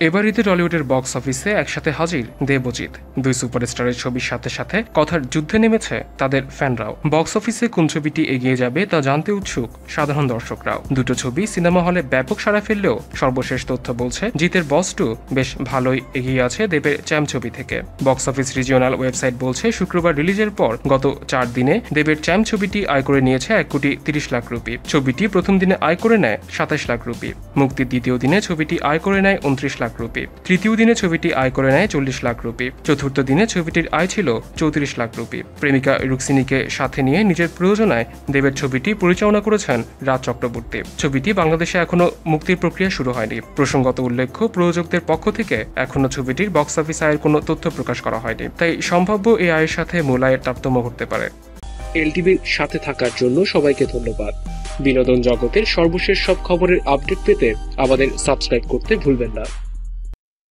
এবার ঈদে টলিউডের বক্স অফিসে একসাথে হাজির দেবজিৎ দুই সুপারস্টারের ছবির সাথে সাথে কথার যুদ্ধে নেমেছে তাদের ফ্যানরাও। বক্স অফিসে কোন ছবিটি এগিয়ে যাবে তা জানতে উৎসুক সাধারণ দর্শকরাও। দুটো ছবি সিনেমা হলে ব্যাপক সাড়া ফেললেও সর্বশেষ তথ্য বলছে, জিতের বস টু বেশ ভালোই এগিয়ে আছে দেবের চ্যাম ছবি থেকে। বক্স অফিস রিজিওনাল ওয়েবসাইট বলছে, শুক্রবার রিলিজের পর গত চার দিনে দেবের চ্যাম ছবিটি আয় করে নিয়েছে এক কোটি তিরিশ লাখ রুপি। ছবিটি প্রথম দিনে আয় করে নেয় সাতাশ লাখ রুপি। মুক্তির দ্বিতীয় দিনে ছবিটি আয় করে নেয় উনত্রিশ লাখ রুপি। তৃতীয় দিনে ছবিটি আয় করে নেয় চল্লিশ লাখ রুপি। চতুর্থ দিনে ছবিটির আয় ছিল চৌত্রিশ লাখ রুপি। প্রেমিকা রুক্সিনীকে সাথে নিয়ে নিজের প্রয়োজনায় দেবের ছবিটি পরিচালনা করেছেন রাজ চক্রবর্তী। ছবিটি বাংলাদেশে এখনও মুক্তির প্রক্রিয়া শুরু হয়নি। প্রসঙ্গত উল্লেখ্য, প্রযোজকদের পক্ষ থেকে এখনও ছবিটির বক্স অফিস আয়ের কোনো তথ্য প্রকাশ করা হয়নি। তাই সম্ভাব্য এই আয়ের সাথে মূল তারতম্য ঘটতে পারে। এলটিভির সাথে থাকার জন্য সবাইকে ধন্যবাদ। বিনোদন জগতের সর্বশেষ সব খবরের আপডেট পেতে আমাদের সাবস্ক্রাইব করতে ভুলবেন না।